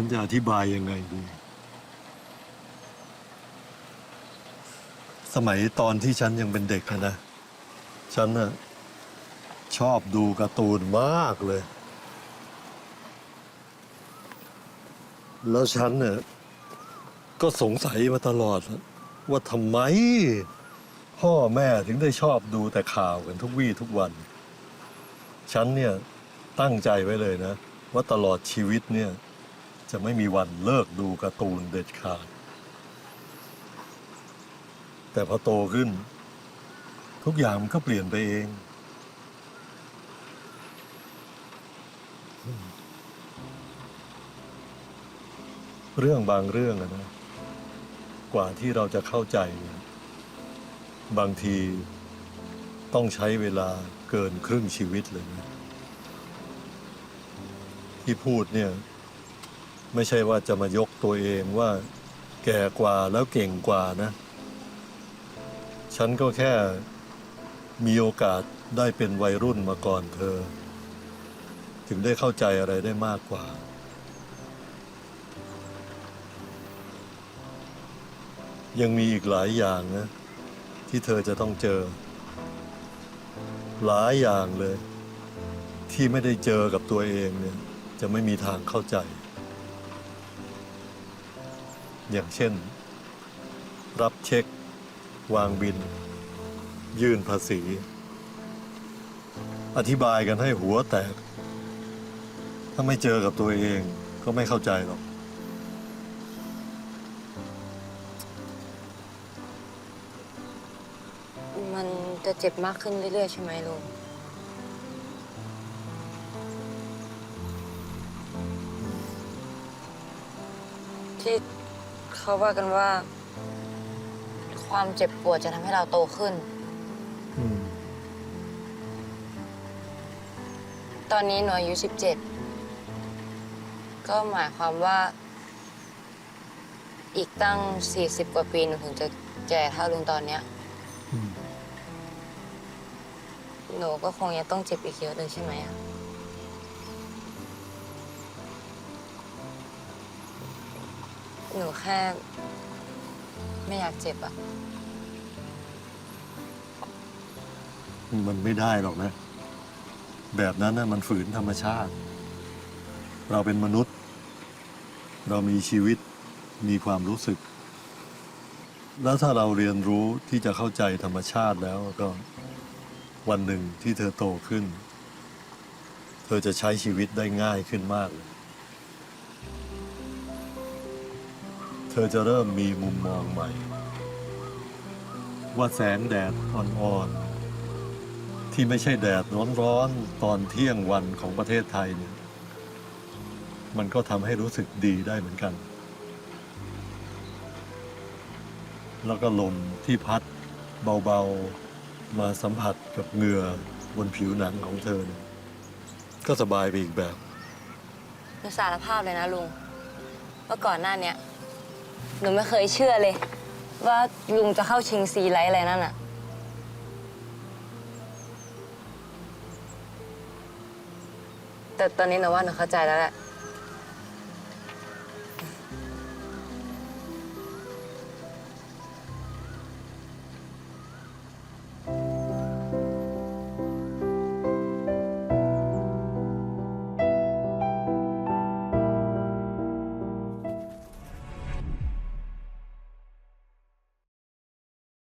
ฉันจะอธิบายยังไงดี สมัยตอนที่ฉันยังเป็นเด็กอะนะ ฉันน่ะชอบดูการ์ตูนมากเลย แล้วฉันเนี่ยก็สงสัยมาตลอด ว่าทำไม พ่อแม่ถึงได้ชอบดูแต่ข่าวกันทุกวี่ทุกวัน ฉันเนี่ยตั้งใจไว้เลยนะ ว่าตลอดชีวิตเนี่ย จะไม่มีวันเลิกดูการ์ตูนเด็ดขาด แต่พอโตขึ้น ทุกอย่างมันก็เปลี่ยนไปเอง เรื่องบางเรื่องนะ กว่าที่เราจะเข้าใจ บางทีต้องใช้เวลาเกินครึ่งชีวิตเลยนะที่พูดเนี่ย ไม่ใช่ว่าจะมายกตัวเองว่าแก่กว่าแล้วเก่งกว่านะ ฉันก็แค่มีโอกาสได้เป็นวัยรุ่นมาก่อนเธอ ถึงได้เข้าใจอะไรได้มากกว่า ยังมีอีกหลายอย่างนะ ที่เธอจะต้องเจอ หลายอย่างเลย ที่ไม่ได้เจอกับตัวเองเนี่ย จะไม่มีทางเข้าใจ อย่างเช่น รับเช็ค วางบิน ยื่นภาษี อธิบายกันให้หัวแตก ถ้าไม่เจอกับตัวเองก็ไม่เข้าใจหรอก มันจะเจ็บมากขึ้นเรื่อยๆ ใช่ไหมลุงที่ เขาว่ากันว่า ความเจ็บปวดจะทำให้เราโตขึ้น อืมตอนนี้หนูอายุสิบเจ็ดก็หมายความว่า อีกตั้งสี่สิบกว่าปีหนูถึงจะแก่เท่าลุงตอนเนี้ย อืม หนูก็คงยังต้องเจ็บอีกเยอะเลยใช่ไหมอะ หนูแค่ ไม่อยากเจ็บอะมันไม่ได้หรอกนะ แบบนั้นนะมันฝืนธรรมชาติ เราเป็นมนุษย์ เรามีชีวิตมีความรู้สึก แล้วถ้าเราเรียนรู้ที่จะเข้าใจธรรมชาติแล้วก็ วันหนึ่งที่เธอโตขึ้น เธอจะใช้ชีวิตได้ง่ายขึ้นมากเลย เธอจะเริ่มมีมุมมองใหม่ ว่าแสงแดดอ่อนๆ ที่ไม่ใช่แดดร้อนๆ ตอนเที่ยงวันของประเทศไทยเนี่ยมันก็ทำให้รู้สึกดีได้เหมือนกัน แล้วก็ลมที่พัดเบาๆ มาสัมผัสกับเหงื่อบนผิวหนังของเธอเนี่ยก็สบายไปอีกแบบ หนูสารภาพเลยนะลุงว่าก่อนหน้าเนี้ย หนูไม่เคยเชื่อเลย ว่าลุงจะเข้าชิงซีไลท์อะไรนั่นอะแต่ตอนนี้หนูว่าหนูเข้าใจแล้วแหละ